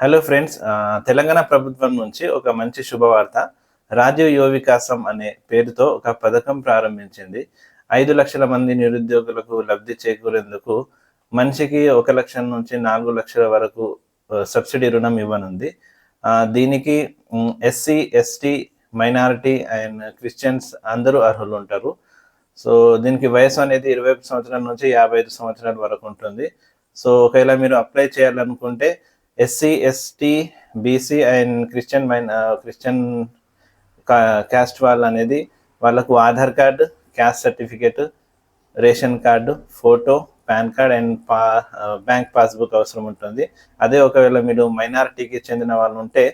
Hello friends Telangana ప్రభుత్వం నుంచి ఒక మంచి శుభవార్త. రాజీవ్ యువ వికాసం అనే పేరుతో ఒక పథకం ప్రారంభించింది. ఐదు లక్షల మంది నిరుద్యోగులకు లబ్ధి చేకూరేందుకు మనిషికి ఒక లక్ష నుంచి నాలుగు లక్షల వరకు సబ్సిడీ రుణం ఇవ్వనుంది. దీనికి SC ST minority and Christians అందరూ అర్హులు ఉంటారు సో దీనికి వయసు అనేది ఇరవై ఒక సంవత్సరాల నుంచి యాభై ఐదు సంవత్సరాల వరకు ఉంటుంది. సో ఒకవేళ మీరు అప్లై చేయాలనుకుంటే SC ST BC and Christian mine Christian caste వాళ్ళు అనేది వాళ్ళకు Aadhaar card caste certificate ration card photo PAN card and పా బ్యాంక్ పాస్బుక్ అవసరం ఉంటుంది. అదే ఒకవేళ మీరు మైనారిటీకి చెందిన వాళ్ళు ఉంటే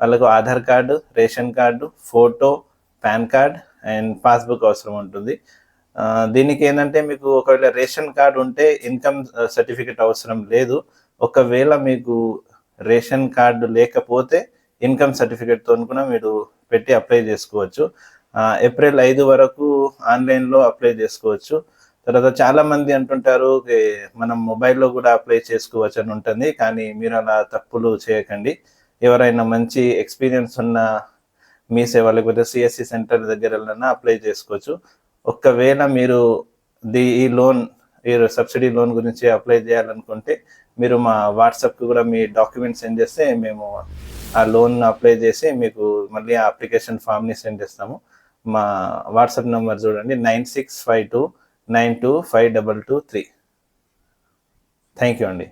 వాళ్ళకు Aadhaar card ration card photo PAN card and passbook అవసరం ఉంటుంది. దీనికి ఏంటంటే మీకు ఒకవేళ రేషన్ కార్డు ఉంటే ఇన్కమ్ సర్టిఫికేట్ అవసరం లేదు. ఒకవేళ మీకు రేషన్ కార్డు లేకపోతే ఇన్కమ్ సర్టిఫికేట్తో కూడా మీరు పెట్టి అప్లై చేసుకోవచ్చు. ఏప్రిల్ ఐదు వరకు ఆన్లైన్లో అప్లై చేసుకోవచ్చు. తర్వాత చాలామంది అంటుంటారు మనం మొబైల్లో కూడా అప్లై చేసుకోవచ్చు అని ఉంటుంది కానీ మీరు అలా తప్పులు చేయకండి. ఎవరైనా మంచి ఎక్స్పీరియన్స్ ఉన్న మీ సేవ లేకపోతే సిఎస్సి సెంటర్ దగ్గర అప్లై చేసుకోవచ్చు. ఒకవేళ మీరు ది ఈ లోన్ మీరు సబ్సిడీ లోన్ గురించి అప్లై చేయాలనుకుంటే మీరు మా వాట్సాప్కి కూడా మీ డాక్యుమెంట్స్ సెండ్ చేస్తే మేము ఆ లోన్ అప్లై చేసి మీకు మళ్ళీ ఆ అప్లికేషన్ ఫామ్ని సెండ్ చేస్తాము. మా వాట్సాప్ నెంబర్ చూడండి nine six five two nine two five double two three. Thank you అండి.